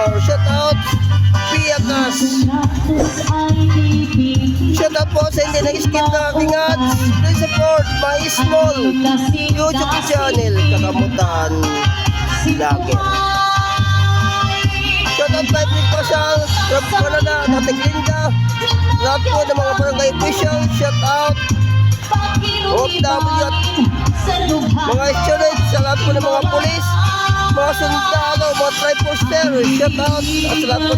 out Piagas. Shout out po sa hindi nag-skip ng aking ads. Please support my small YouTube channel, Kakamutan Vlogger. Shout out kay Pink Pasal, from Canada, Ate Glinda. Lahat po ng mga barangay official, shout out. OFW at mga students, sa lahat po ng mga polis, mga sundalo, mga triposter, shout out. At sa lahat